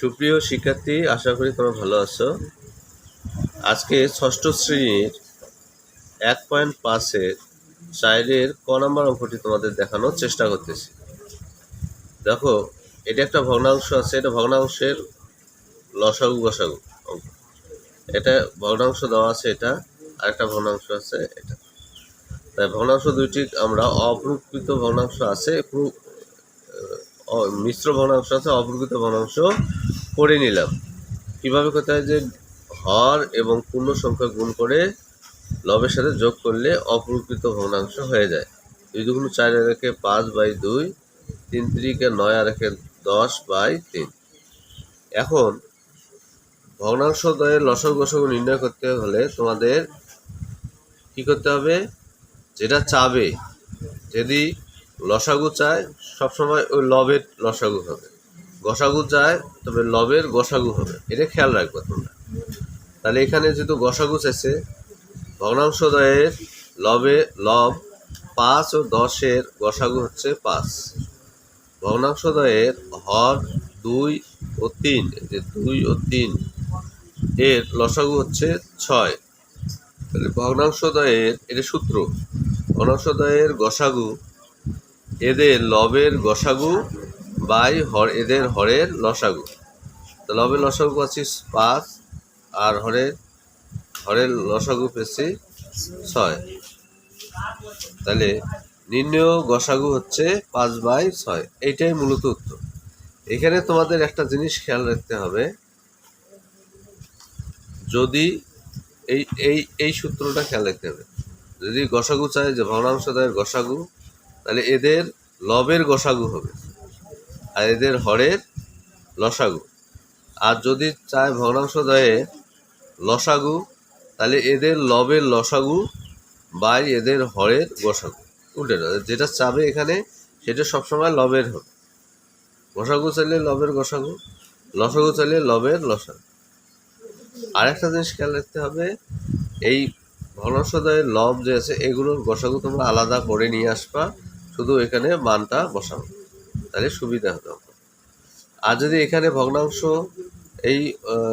সুপ্রিয় শিক্ষার্থী, আশা করি তোমরা ভালো আছো। আজকে ষষ্ঠ শ্রেণির এক পয়েন্ট পাঁচের চাইলের ক নম্বর অঙ্কটি তোমাদের দেখানোর চেষ্টা করতেছি। দেখো, এটা একটা ভগ্নাংশ আছে, এটা ভগ্নাংশের লসাগু গসাগু অঙ্ক। এটা ভগ্নাংশ দেওয়া আছে এটা আর একটা ভগ্নাংশ আছে এটা। তাই ভগ্নাংশ দুইটি আমরা অপ্রকৃত ভগ্নাংশ আছে মিশ্র ভগ্নাংশ আছে, অপ্রকৃত ভগ্নাংশ করে নিলাম। কীভাবে করতে হয় যে, হর এবং পূর্ণ সংখ্যা গুণ করে লবের সাথে যোগ করলে অপ্রকৃত ভগ্নাংশ হয়ে যায়। দুই দুগুণ চার আর পাঁচ বাই দুই, তিন তিরিকে নয় আর একে দশ বাই তিন। এখন, ভগ্নাংশ দয়ের লসক গসক নির্ণয় করতে হলে তোমাদের কি করতে হবে? যেটা চাবে, যদি লসাগু চায়, সবসময় ওই লবের লসাগু হবে। গসাগু চায়, তবে লবের গসাগু হবে। এটা খেয়াল রাখবে তোমরা। তাহলে এখানে যেহেতু গসাগু চাইছে ভগ্নাংশদয়ের লবে, লব পাঁচ ও দশের গসাগু হচ্ছে পাঁচ। ভগ্নাংশদয়ের হর দুই ও তিন যে দুই ও তিন এর লসাগু হচ্ছে ছয়। তাহলে ভগ্নাংশদয়ের এটা সূত্র ভগ্নাংশদয়ের গসাগু, এদের লবের গসাগু বাই হর এদের হরের লসাগু। তো লবের লসাগু পাচ্ছি পাঁচ, আর হরের হরের লসাগু পেয়েছি ছয়। তাহলে নির্ণয় গসাগু হচ্ছে পাঁচ বাই ছয়। এইটাই মূলত উত্তর। এখানে তোমাদের একটা জিনিস খেয়াল রাখতে হবে। যদি এই এই এই সূত্রটা খেয়াল রাখতে হবে। যদি গসাগু চায় যে ভগ্নাংশ দেয় গসাগু, তাহলে এদের লবের গসাগু হবে। আর এদের হরের লসাগু। আর যদি চায় ভগ্নাংশ দেয় লসাগু, তাহলে এদের লবের লসাগু বাই এদের হরের গসাগু। উল্টে না, যেটা চাবে এখানে, সেটা সবসময় লবের হবে। গসাগু চাইলে লবের গসাগু, লসাগু চাইলে লবের লসাগু। আরেকটা জিনিস খেয়াল রাখতে হবে, এই ঘনসদয়ের লব যে আছে, এগুলোর গসাগু তোমরা আলাদা করে নিয়ে আসবা, শুধু এখানে মানটা বসাবো তাহলে সুবিধা হতো। আর যদি এখানে ভগ্নাংশ এই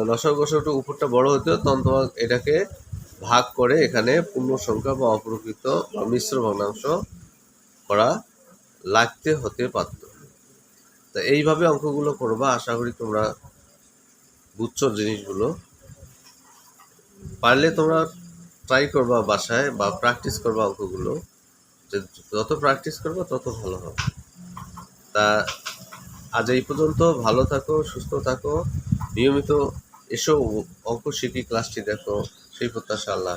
গসাগুটা উপরটা বড় হতো, তখন তোমার এটাকে ভাগ করে এখানে পূর্ণ সংখ্যা বা অপ্রকৃত বা মিশ্র ভগ্নাংশ করা লাগতে হতে পারত। তা এইভাবে অঙ্কগুলো করবা, আশা করি তোমরা বুঝছ জিনিসগুলো। পারলে তোমরা ট্রাই করবা বাসায় বা প্র্যাকটিস করবা অঙ্কগুলো। যত প্র্যাকটিস করবা, তত ভালো হবে। তা আজ এই পর্যন্ত ভালো থাকো, সুস্থ থাকো নিয়মিত এসো, অঙ্ক শিখি ক্লাসটি দেখো সেই প্রত্যাশা আল্লাহ।